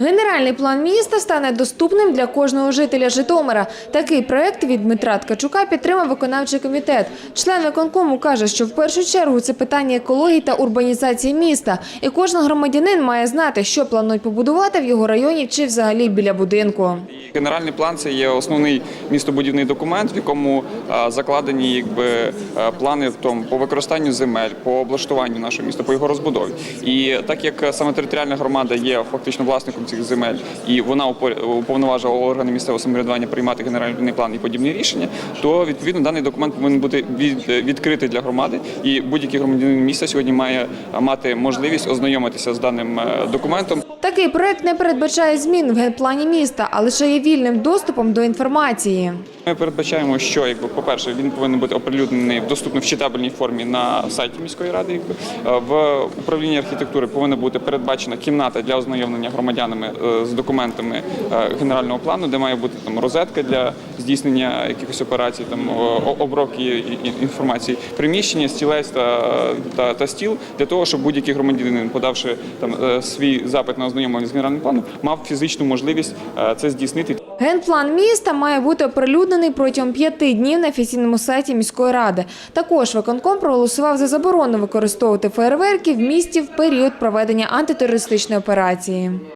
Генеральний план міста стане доступним для кожного жителя Житомира. Такий проект від Дмитра Ткачука підтримав виконавчий комітет. Член виконкому каже, що в першу чергу це питання екології та урбанізації міста. І кожен громадянин має знати, що планують побудувати в його районі чи взагалі біля будинку. Генеральний план це є основний містобудівний документ, в якому закладені якби плани тому по використанню земель, по облаштуванню нашого міста, по його розбудові. І так як саме територіальна громада є фактично власником цих земель, і вона уповноважила органи місцевого самоврядування приймати генеральний план і подібні рішення, то відповідно даний документ повинен бути від- відкритий для громади, і будь-який громадянин міста сьогодні має мати можливість ознайомитися з даним е, документом. Такий проект не передбачає змін в генплані міста, а лише є вільним доступом до інформації. Ми передбачаємо, що якби по-перше, він повинен бути оприлюднений доступно в читабельній формі на сайті міської ради. Е, в управлінні архітектури повинна бути передбачена кімната для ознайомлення громадянами е, з документами е, генерального плану, де має бути там розетка для здійснення якихось операцій, там обробки інформації, приміщення, стілець та, та, стіл для того, щоб будь-який громадянин, подавши там свій запит на ознайомлення з генеральним планом, мав фізичну можливість е, це здійснити. Генплан міста має бути оприлюднений протягом п'яти днів на офіційному сайті міської ради. Також виконком проголосував за заборону використовувати фейерверки в місті в період проведення антитерористичної операції.